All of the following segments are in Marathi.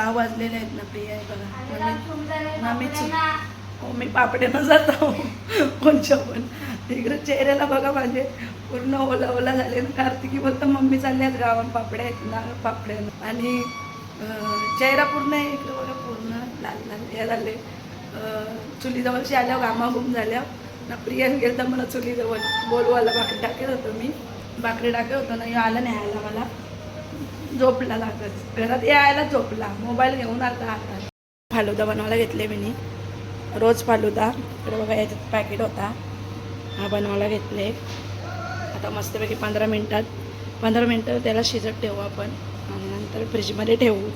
सहा वाजलेले आहेत ना प्रिया आहे बघा. मम्मी मम्मीच हो मी पापड्यानं जातो. कोणच्या पण. इकडे चेहऱ्याला बघा माझे पूर्ण ओला ओला झाले ना कार्तिकी बोलतो मम्मी चालली आहेत गावात पापड्या आहेत ना पापड्यानं. आणि चेहरा पूर्ण आहे इकडे बघा पूर्ण लाल लाल हे झाले. चुलीजवळशी आल्यावर घामाघूम झाल्यावर ना प्रियान गेलं तर मला चुलीजवळ बोलवायला भाकरी टाकत होतो मी. भाकरी टाकत होतो ना आला नाही आला मला. झोपला लागत. घरात यायला झोपला. मोबाईल घेऊन आता हातात फालुदा बनवायला घेतले मी रोज फालुदा. इकडे बघा याच्यात पॅकेट होता. हा बनवायला घेतले. आता मस्तपैकी पंधरा मिनटात. पंधरा मिनटं त्याला शिजत ठेवू आपण. आणि नंतर फ्रीजमध्ये ठेवू.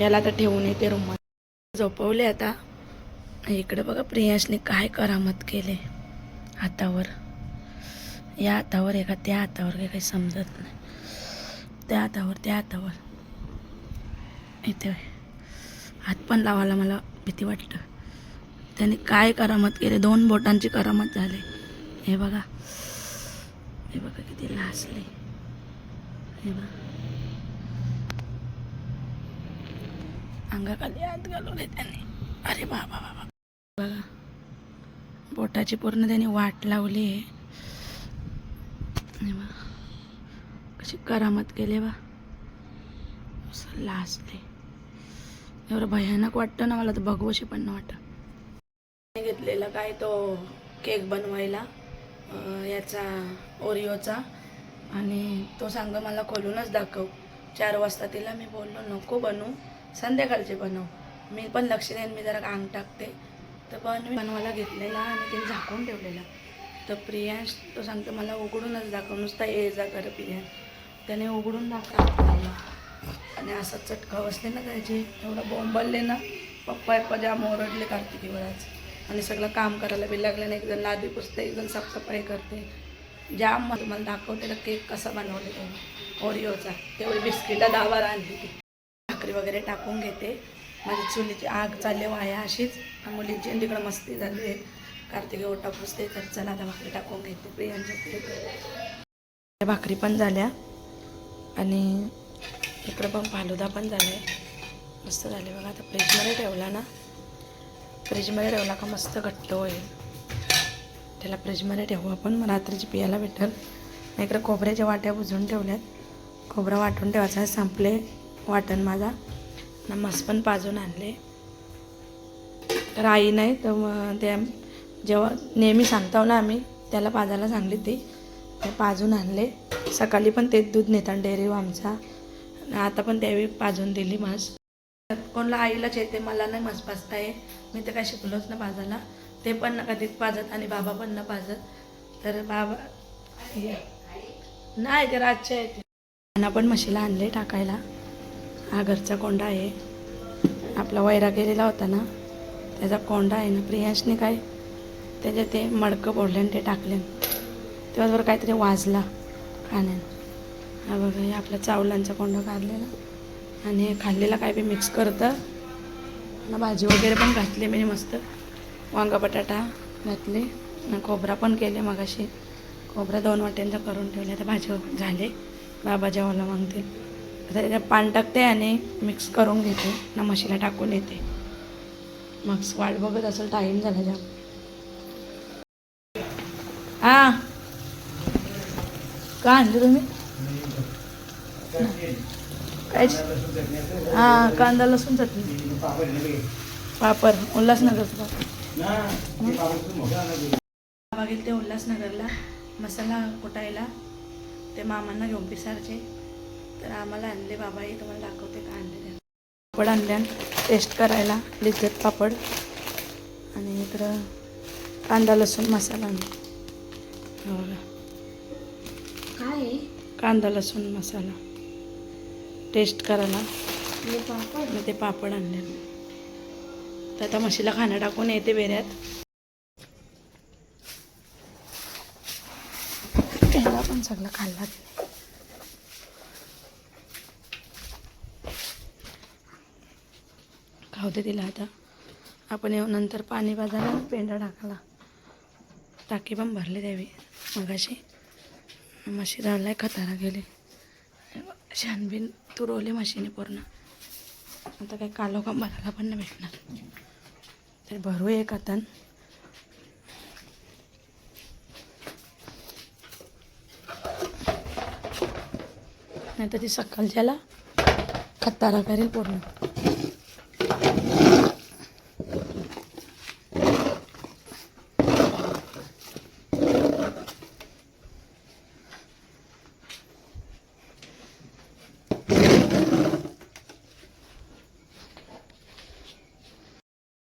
याला आता ठेवून येते रूममध्ये झोपवले आता. इकडे बघा प्रियांशने काय करामत केले. हातावर. या हातावर एका त्या हातावर काही समजत नाही. त्या हातावर त्या हातावर इथे हात पण लावायला मला भीती वाटतं. त्याने काय करामत केले? दोन बोटांची करामत झाली. हे बघा. हे बघा किती लासले हे बघा. अंगाखाली हात घालवले त्याने. अरे बाबा बाबा बघा. बोटाची पूर्ण त्याने वाट लावली आहे. हे बघा. कशी करामत केले बा. असं लाजले एवढं भयानक वाटतं ना मला तर भगवशी पण वाटत. घेतलेला काय तो केक बनवायला याचा ओरिओचा. आणि तो सांग मला खोलूनच दाखव. चार वाजता तिला मी बोललो नको बनवू संध्याकाळचे बनव. मी पण लक्ष देईन मी जरा अंग टाकते. तर पण बनवायला घेतलेला आणि तिने झाकून ठेवलेला. तर प्रियांश तो सांगतो मला उघडूनच दाखव नुसता ये जा कर प्रियांश. त्याने उघडून दाखवला आणि असं चटका बसले ना त्याचे एवढं बोंबलले ना पप्पा पप्पा जाम ओरडले कार्तिकीवरच आणि सगळं काम करायला बी लागलं ना एकजण लादी पुसते एकजण साफसफाई करते. जाम मला तुम्हाला दाखवते ना केक कसा बनवले तेव्हा ओरिओचा तेवढी बिस्किटं दावार आणली ती. भाकरी वगैरे टाकून घेते. माझी चुलीची आग चालली वाया अशीच. मुलींची तिकडं मस्ती झाली. आहे कार्तिकी ओटा पुसते तर चला आता भाकरी टाकून घेते. प्रियांच्या भाकरी पण झाल्या. आणि इकडं पण फालुदा पण झाला आहे मस्त झाले बघा आता फ्रीजमध्ये ठेवला ना. फ्रीजमध्ये ठेवला का मस्त घट्ट होईल. त्याला फ्रीजमध्ये ठेवू आपण मग रात्रीची पियाला भेटेल. इकडे खोबऱ्याच्या वाट्या बुजून ठेवल्यात. खोबरा वाटून ठेवायचा संपले वाटण माझा. ना मस्त पण पाजून आणले. तर आई नाही तर मग त्या जेव्हा नेहमी सांगतो ना आम्ही त्याला पाजायला सांगली ती. ते पाजून आणले. सकाळी पण तेच दूध नेतात डेअरी आमचा. आता पण त्यावेळी पाजून दिली म्हस कोणला आईलाच येते मला नाही म्हस पाजता ये मी तर काय शिकलोच ना पाजायला. ते पण ना कधीच पाजत आणि बाबा पण ना पाजत. तर बाबा हे. नाही ते रातच्या येते. त्यांना पण म्हशीला आणले टाकायला. हा घरचा कोंडा आहे. आपला वैरा गेलेला होता ना. त्याचा कोंडा आहे ना. प्रियांशने काय त्याच्या ते मडकं बोलले आणि ते टाकले. तेव्हा काहीतरी वाजला. खाण्यानं हा बघा हे आपला चावलांचा कोंडा काढलेला. आणि हे खाल्लेला काय बी मिक्स करतं. ना भाजी वगैरे पण घातली मी मस्त. वांगा बटाटा घातले. खोबरा पण केले मगाशी. खोबरा दोन वाट्यांचा करून ठेवले. आता भाजी झाले. बाबा जेवायला मागतील. आता त्याच्यात पान टाकते आणि मिक्स करून घेते. ना म्हशीला टाकून येते. मग वाट बघत असेल टाईम झाला जाम हा. का आणले तुम्ही? काय हा कांदा लसूण चटणी. पापड उल्हासनगरचा बाबा गेले ते उल्हासनगरला मसाला कुटायला. ते मामांना घेऊन पिसारचे तर आम्हाला आणले बाबा हे तुम्हाला दाखवते का आणले पापड आणल्या टेस्ट करायला लिज्जत पापड. आणि इकडं कांदा लसूण मसाला आणला. काय? कांदा लसूण मसाला. टेस्ट करायला पापड? मग ते पापड आणले. तर आता म्हशीला खाणं टाकून येते बेऱ्यात. ह्याला पण सगळं खाल्ला. खाऊ दे तिला आता. आपण येऊन नंतर पाणी बाजारला पेंडा टाकला टाकी पण भरली द्यावी मगाशी. म्हशी राहिलाय खतारा गेले. छानबीन तुरवले म्हशीने पूर्ण. आता काही कालो का भरायला पण नाही भेटणार. तर भरू एक आता नाही तर ती सकाळच्याला खतारा करेल पूर्ण.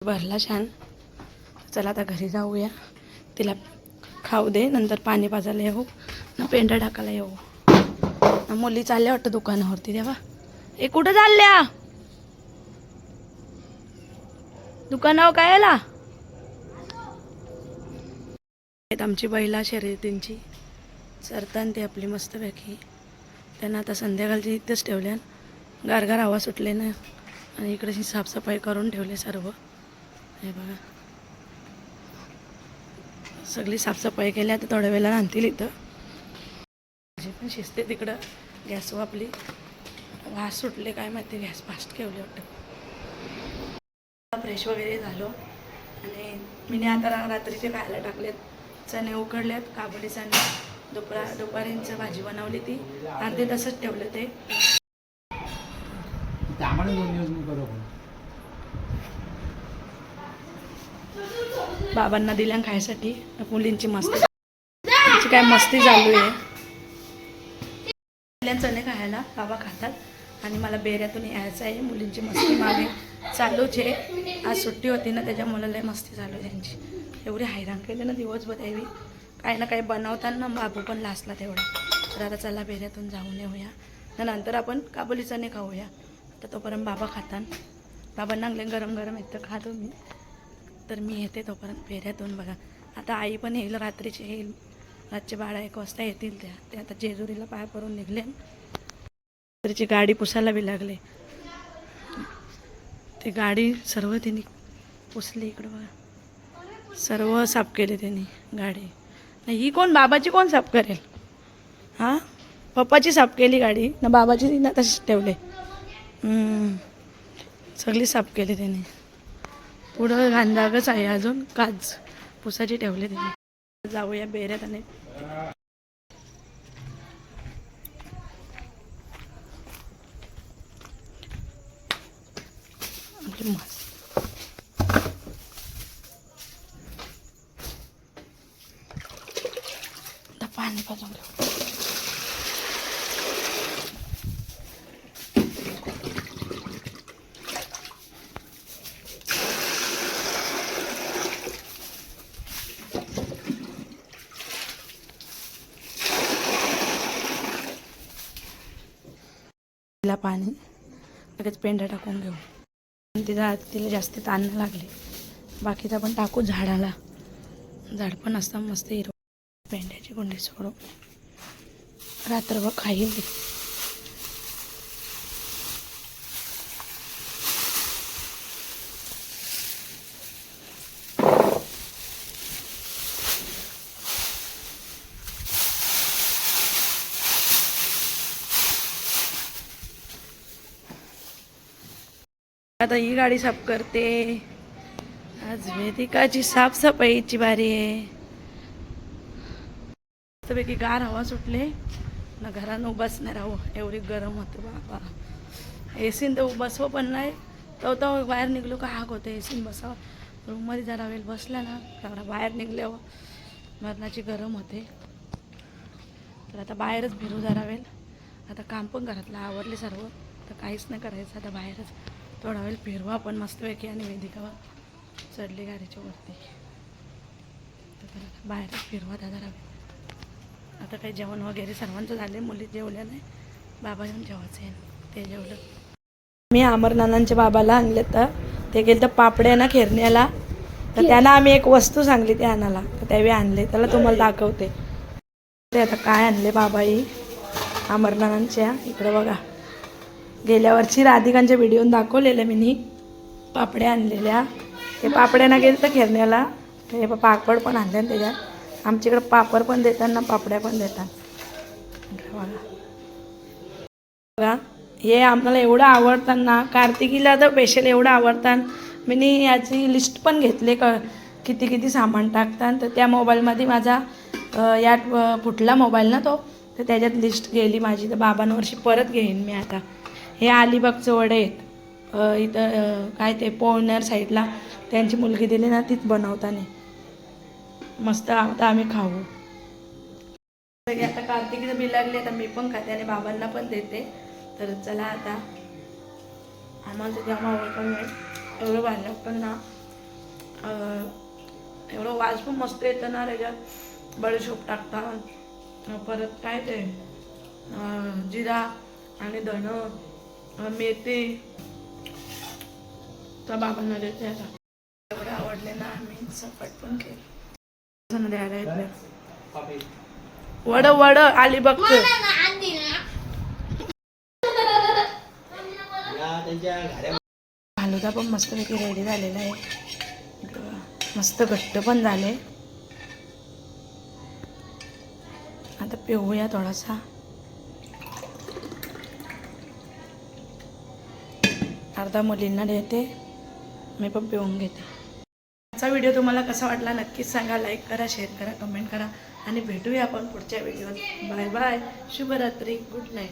भरला छान. चला आता घरी जाऊया. तिला खाऊ दे नंतर पाणी पाजायला येऊ. ना पेंढा टाकायला येऊ. ना मुली चालल्या वाटतं दुकानावरती तेव्हा ए कुठं चालल्या? दुकानावर काय आला? आमची बैला शर्यतींची. सरतान ती आपली मस्तपैकी त्यांना आता संध्याकाळची इथंच ठेवल्या गारगार हवा सुटले ना आणि इकडे साफसफाई करून ठेवले सर्व. हे बघा. सगळी साफसफाई केली आता थोड्या वेळेला राहतील इथं. माझी पण शिजते तिकडं. गॅस वापली वास सुटले काय माहिती गॅस फास्ट ठेवले वाटतं. फ्रेश वगैरे झालो. आणि मी आता रात्रीचे खायला टाकलेत. चणे उकडलेत काबुली चणे. दुपारा दुपारींचं भाजी बनवली ती. अर्धे तसंच ठेवले ते ते आम्हाला दोन दिवस मी करू आपण बाबांना दिल्या खायसाठी. मुलींची मस्ती. त्यांची काय मस्ती चालू आहे. दिल्या चणे खायला बाबा खातात. आणि मला बेऱ्यातून यायचं आहे. मुलींची मस्ती मागे चालूच आहे. आज सुट्टी होती ना त्याच्या मुलाला मस्ती चालू आहे त्यांची. एवढी हैराण केली ना दिवसभर यावी काही ना काही बनवताना बाबू पण लासला तेवढा. तर आता चला बेऱ्यातून जाऊन येऊया. नंतर आपण काबुली चणे खाऊया. तर तोपर्यंत बाबा खातात. बाबांना गरम गरम येतं खातो मी तर मी येते तोपर्यंत फेऱ्यातून बघा. आता आई पण येईल रात्रीची येईल. रातचे बारा एक वाजता येतील त्या. ते आता जेजुरीला पाय पडून निघले. रात्रीची गाडी पुसायला बी लागले. ते गाडी सर्व त्यांनी पुसली इकडं बघा. सर्व साफ केले त्यांनी गाडी. नाही ही कोण? बाबाची कोण साफ करेल? हां? पप्पाची साफ केली गाडी. ना बाबाची तिनं तशीच ठेवले. सगळी साफ केली त्यांनी पुढं घाणदागच आहे अजून. काच. पुसाची ठेवले त्यांनी. जाऊया बेऱ्यात आणि पाणी पाजून घेऊ. तिला पाणी. लगेच पेंढा टाकून घेऊ. आणि तिला तिला जास्त ताण लागले. बाकीचा पण टाकू झाडाला. झाड पण असतं मस्त हिरव. पेंड्याची गुंडी सोडू रात्रभर खाईल ती. आता ही गाडी साफ करते. आज वेदिकाची साफसफाईची बारी आहे. पैकी गार हवा सुटले. ना घरानं उभाच नाही राहू एवढी गरम होते बाबा. एसीन तर बसवं पण नाही. तो तो बाहेर निघलो का हाक होते. एसीन बसावं. रूममध्ये जरा वेळ बसला ना जरा बाहेर निघल्यावर मरणाची गरम होते. तर आता बाहेरच फिरू जरा वेळ. आता काम पण घरातलं आवरले सर्व. तर काहीच नाही करायचं. आता बाहेरच थोडा वेळ फिरवा आपण मस्तपैकी आणि वेदिकावर चढली गाडीच्या वरती. त्याला बाहेरच फिरवा जरा. वेळ आता काही जेवण वगैरे सर्वांचं झाले मुली जेवल्या नाही. बाबा येऊन जेवायचं आहे. ते जेवलं. मी अमरनानांच्या बाबाला आणले तर ते गेले तर पापड्या ना खेरण्याला. तर त्यांना आम्ही एक वस्तू सांगली ते आणायला. तर त्यावेळी आणले. त्याला तुम्हाला दाखवते. ते आता काय आणले बाबाई? अमरनानांच्या इकडं बघा. गेल्या वर्षी राधिकांच्या व्हिडिओ दाखवलेल्या मी पापड्या आणलेल्या. ते पापड्यांना गेलं तर खेळण्याला. हे पापड पण आणले ना त्याच्यात. आमच्याकडे पापड पण देतात ना पापड्या पण देतात. बघा. बघा हे आम्हाला एवढं आवडतात ना कार्तिकीला तर स्पेशल एवढं आवडतात मी याची लिस्ट पण घेतली क किती किती सामान टाकतात. तर त्या मोबाईलमध्ये माझा यात फुटला मोबाईल ना तो. तर त्याच्यात लिस्ट गेली माझी. तर बाबांवरशी परत घेईन मी आता. हे अलिबागचे वडे आहेत. इथं काय ते पोहणार साईडला. त्यांची मुलगी दिली ना तीच बनवताना. मस्त आता आम्ही खाऊ. आता कार्तिकीचं बिल लागले आता मी पण खाते आणि बाबांना पण देते. तर चला आता. आम्हाला सुद्धा जाम आवडतं मिळेल. एवढं भारी पण ना. एवढं वास पण मस्त येतं ना त्याच्यात. बडीशोप टाकतात. परत काय ते जिरा आणि धणं. मेथी तर बाबांना देते आता. एवढं आवडले ना आम्ही सपाट पण केलं. द्यायला येत नाही वड वड आली बघते फालुदा पण मस्तपैकी रेडी झालेला आहे. इकडं मस्त घट्ट पण झाले. आता पिऊया थोडासा. अर्धा मुलींना देते मी पण पिऊन घेते. आजचा व्हिडिओ तुम्हाला कसा वाटला नक्कीच सांगा लाईक करा शेअर करा कमेंट करा आणि भेटूया आपण पुढच्या व्हिडिओत. बाय बाय शुभरात्री. Good night